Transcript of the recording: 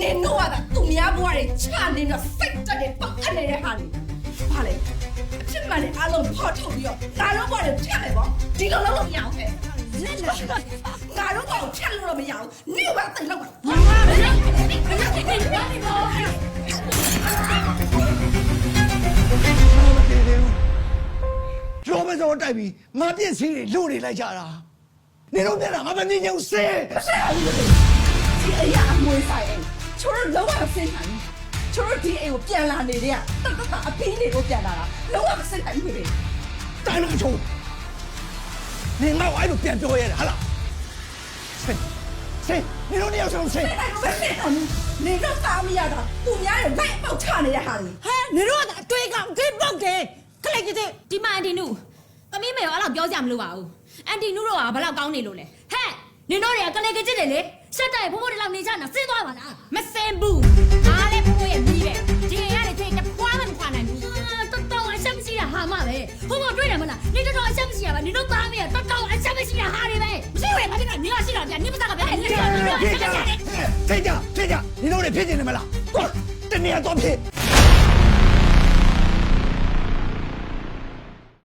နင်တို့ကသာသူများဘွားတွေချနေတော့စိတ်တက်နေပောက်အပ်နေတဲ့ဟာတွေဘာလဲအဖြစ်မှန်တဲ့အားလုံးဖော်ထုတ်ပြီးတော့ငါတို့ဘွားတွေဖြတ်မယ်ပေါ့ဒီလိုလုပ်လို့မရအောင်ဟဲ့လက်လက်ငါတို့ကောင်ဖြတ်လို့တော့မရအောင်နင်ကတိတ်လောက်ပါမမမလုပ်မလုပ်မလုပ်မလုပ်ရောမစောတိုက်ပြီးငါပြည့်စည်တွေလို့နေလိုက်ကြတာနေတော့ပြန်လာငါမနေချင်ဘူးစေ ဒီအရာအမွေဆိုင်အိမ်ချိုးတော့လုံးဝဆင်းနိုင်ချိုးဒီအိမ်ကိုပြန်လာနေတဲ့ကတတ်တတ်အပင်းတွေကိုပြန်လာတာလုံးဝမဆင်းနိုင်ဘူးလေတိုင်းလာချုံနေငါ့ကိုအဲ့လိုပြန်ပြောရတယ်ဟာလားစေစေနေတော့နေအောင်ဆုံးစေဆင်းနိုင်လို့မဆင်းနိုင်ဘူးနေတော့သားမရတာသူများရဲ့လိုက်ပေါက်ချနေတဲ့ဟာတွေဟဲနေတော့ကအတွေ့ကောင်ဂိတ်ပုတ်တယ်ခလိုက်ကြတဲ့ဒီမှာအန်တီနုသမီးမေရောအဲ့လောက်ပြောကြမလို့ပါဘူးအန်တီနုတို့ကဘယ်လောက်ကောင်းနေလို့လဲဟဲ့နင်တို့တွေကကလေးကကြည့်တယ်လေ ရှက်တိုက်ဘိုးဘိုးတွေလောက်နေကြတာစင်းသွားပါလားမစင်ဘူးအားလည်းဘိုးဘိုးရဲ့မိပဲဒီရင်ရတယ်ချိန်တစ်ဖွားမှမခွာနိုင်ဘူးအာတော်တော်အချက်မရှိတာဟာမပဲဘိုးဘိုးတွေ့တယ်မလားနင်တော်တော်အချက်မရှိရပါနင်တို့သားမေကတော်တော်အချက်မရှိတာဟာတွေပဲမရှိဘူးလေဘာဖြစ်လဲနင်ကရှိတာဗျနင်မစားကဗျနင်ကနင်ကအချက်မရှိတယ်စေကြစေကြနေတော့နေဖြစ်နေတယ်မလားတော့တနေရာတော့ဖြစ်